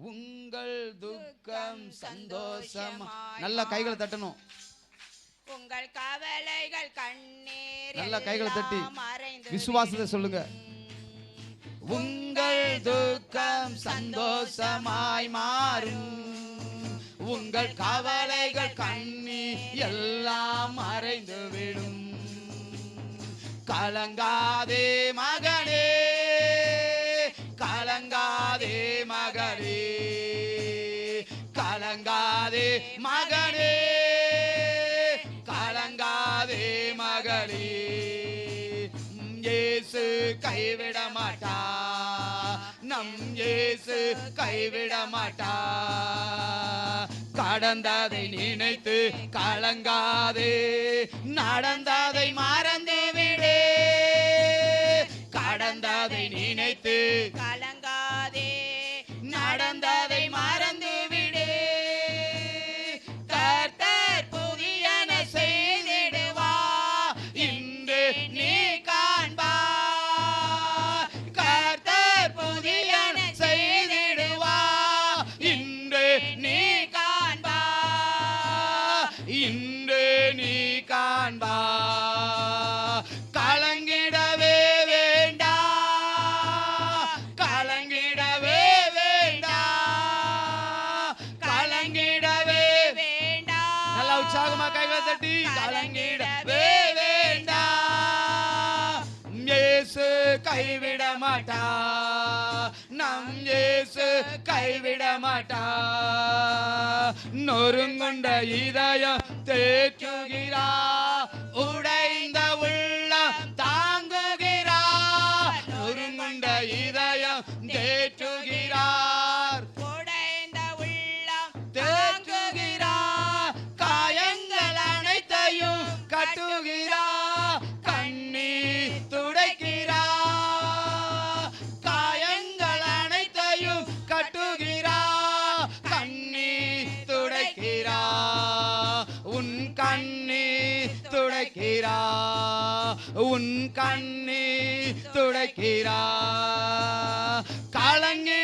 உங்கள் துக்கம் சந்தோஷம்? நல்ல கைகளை தட்டணும். உங்கள் கவலைகள் கண்ணீர் நல்ல கைகளை தட்டி. விசுவாசத்தை சொல்லுங்க. உங்கள் துக்கம் சந்தோஷமாய் மாறும். உங்கள் கவலைகள் கண்ணி எல்லாம் மறைந்து விடும். கலங்காதே மகனே. மகனே கலங்காதே மகளே. இயேசு கைவிட மாட்டா. நம் இயேசு கைவிட மாட்டா. கடந்ததை நினைத்து கலங்காதே. நடந்ததை மறந்து மாட்டா. நம் இயேசு கைவிட மாட்டா. நொறுங்குண்ட இதயம் தேற்றுகிறார் துடைக்கிறா. உன் கண்ணீர் துடைக்கிறா. கலங்கிடவே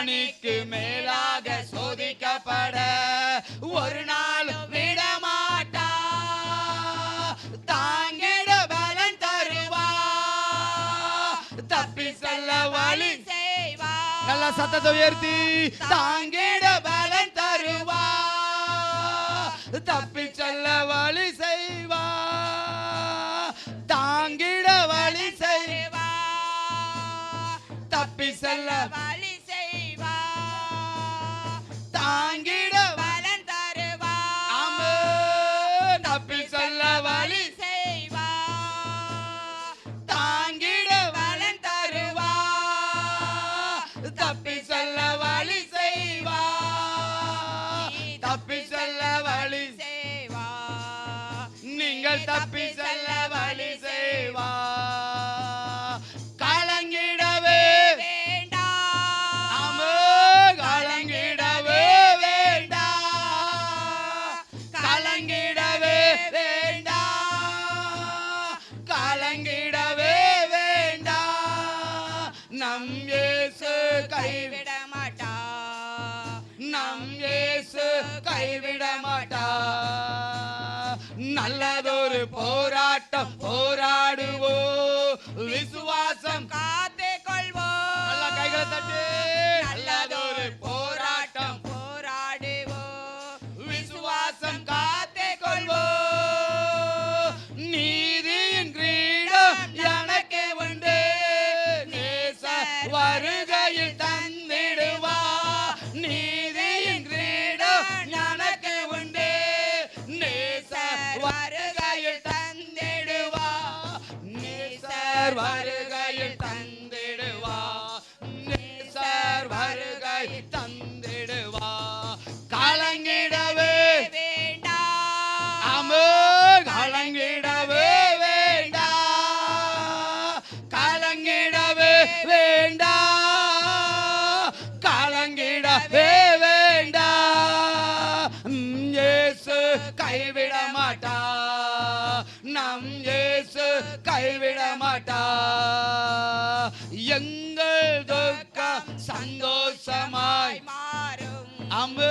திராணிக்கு மேலாக சோதிக்கப்பட ஒரு நாளும் விட மாட்டா தாங்கிட பலன் தருவா. தப்பி செல்ல வழி செய்வா. நல்ல சத்தத்தை உயர்த்தி. தாங்கிட பலன் தருவா. தப்பி செல்ல வழி செய்வா. தாங்கிட வழி செய்வா. தப்பி செல்ல வழி நீங்கள் தப்பி செல்ல வழி செய்வா. கலங்கிடவே வேண்டாம் கலங்கிடவே வேண்டா. கலங்கிடவே வேண்டா. கலங்கிடவே வேண்டா. நம் இயேசு கைவிட போராட்டம் போராடுவோ விசுவாசம் இயேசு கைவிட மாட்டா. நம் இயேசு கைவிட மாட்டா. எங்கள் துக்கம் சந்தோஷமாய் மாறும். அம்பு.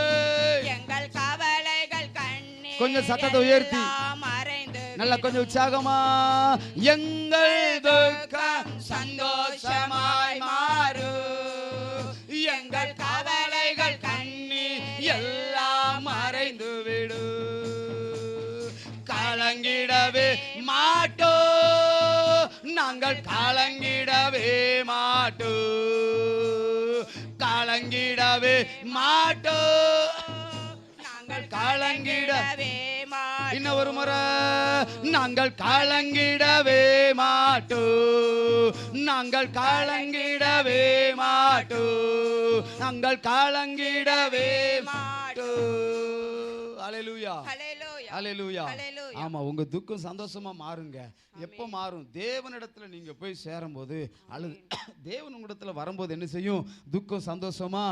எங்கள் கவலைகள் கண்ணீர் கொஞ்சம் சத்தத்தை உயர்த்தி. நல்லா கொஞ்சம் உற்சாகமா. எங்கள் துக்கம் சந்தோஷமாய் மாறும். எங்கள் மாட்டோ. நாங்கள் கலங்கிடவே மாட்டோ. கலங்கிடவே மாட்டோ. நாங்கள் கலங்கிடவே. இன்னும் ஒரு முறை. நாங்கள் கலங்கிடவே மாட்டோ. நாங்கள் கலங்கிடவே மாட்டோ. நாங்கள் கலங்கிடவே மாட்டோ. அலையலூயா ஹல்லேலூயா. ஆமா உங்க துக்கம் சந்தோஷமா மாறுங்க. எப்போ மாறும்? தேவனிடத்துல நீங்க போய் சேரும்போது அல்லது தேவன் உங்களிடத்துல வரும்போது என்ன செய்யும்? துக்கம் சந்தோஷமா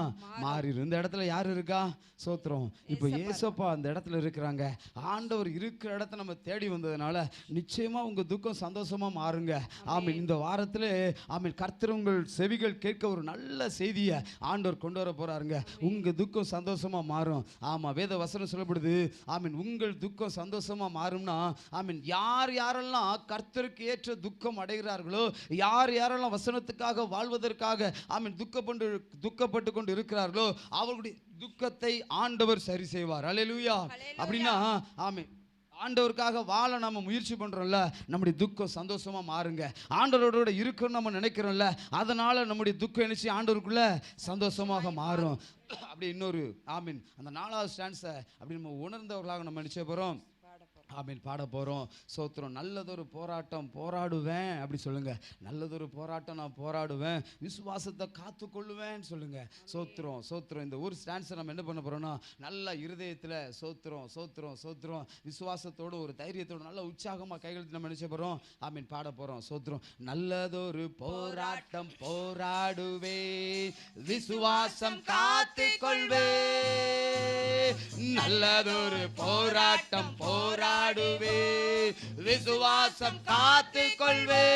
மாறிடும் இந்த இடத்துல யார் இருக்கா? சோத்திரம். இப்போ ஏசப்பா. அந்த இடத்துல இருக்கிறாங்க. ஆண்டவர் இருக்கிற இடத்த நம்ம தேடி வந்ததுனால நிச்சயமா உங்க துக்கம் சந்தோஷமா மாறுங்க. ஆமென். இந்த வாரத்துல ஆமென் கர்த்தர் உங்கள் செவிகள் கேட்க ஒரு நல்ல செய்தியை ஆண்டவர் கொண்டு வர போறாருங்க. உங்க துக்கம் சந்தோஷமா மாறும். ஆமா வேத வசனம் சொல்லப்படுது. ஆமென். உங்கள் துக்கம் சந்தோஷமா மாறும்னா ஆமென் யார் யாரெல்லாம் கர்த்தருக்கு ஏற்ற துக்கம் அடைகிறார்களோ யார் யாரெல்லாம் வசனத்துக்காக வாழ்வதற்காக ஆமென் துக்கப்பட்டு துக்கப்பட்டு கொண்டு இருக்கிறார்களோ அவர்களுடைய துக்கத்தை ஆண்டவர் சரி செய்வார். அல்லேலூயா அப்படின்னா ஆமென் ஆண்டவருக்காக வாழ நம்ம முயற்சி பண்ணுறோம்ல நம்முடைய துக்கம் சந்தோஷமாக மாறுங்க. ஆண்டவரோட இருக்கணும்னு நம்ம நினைக்கிறோம்ல அதனால் நம்முடைய துக்கம் நினச்சி ஆண்டவருக்குள்ளே சந்தோஷமாக மாறும். அப்படி இன்னொரு ஆமீன். அந்த நாலாவது ஸ்டான்ஸை அப்படி நம்ம உணர்ந்தவர்களாக நம்ம நினைச்ச போகிறோம் ஆமீன் பாட போகிறோம் சோத்திரம் நல்லதொரு போராட்டம் போராடுவேன். அப்படி சொல்லுங்கள் நல்லதொரு போராட்டம் நான் போராடுவேன். விசுவாசத்தை காத்துக்கொள்ளுவேன்னு சொல்லுங்கள் சோத்திரம் சோத்திரம். இந்த ஒரு ஸ்டான்ஸை நம்ம என்ன பண்ண போகிறோம்னா நல்ல இருதயத்தில் சோத்திரம் சோத்திரம் சோத்திரம். விசுவாசத்தோட ஒரு தைரியத்தோட நல்ல உற்சாகமாக கைகளுக்கு நம்ம நினைச்ச போகிறோம் ஆமீன் பாட போகிறோம் சோத்திரம் நல்லதொரு போராட்டம் போராடுவே விசுவாசம் காத்துக்கொள்வே நல்லதொரு போராட்டம் பாடுவே. விசுவாசம் காத்து கொள்வே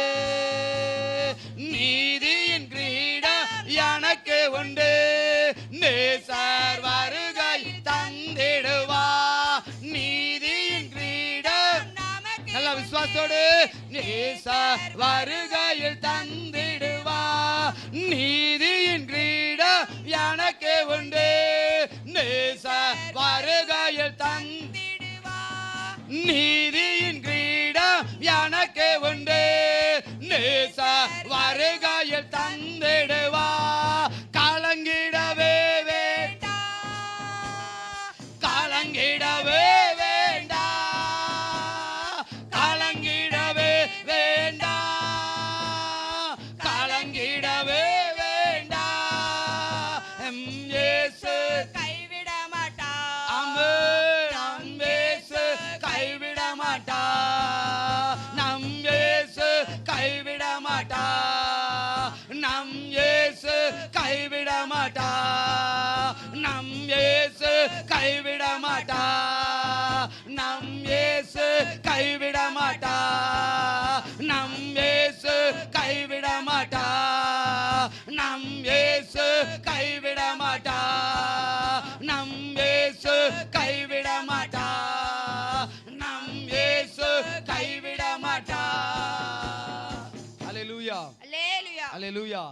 நீதியின் கிரீட எனக்கு உண்டு. நேசர் வருகை தந்திடுவா. நீதியின் கிரீட நல்ல விசுவாசோடு நேச வருகையில் தந்திடுவா. நீதியின் கிரீட எனக்கு உண்டு. need கைவிடமாட்டா நம் ஏசு கைவிடமாட்டா நம் ஏசு கைவிடமாட்டா நம் ஏசு கைவிடமாட்டா நம் ஏசு கைவிடமாட்டா நம் ஏசு கைவிடமாட்டா அலையலூயா அலையலூயா அலையலூயா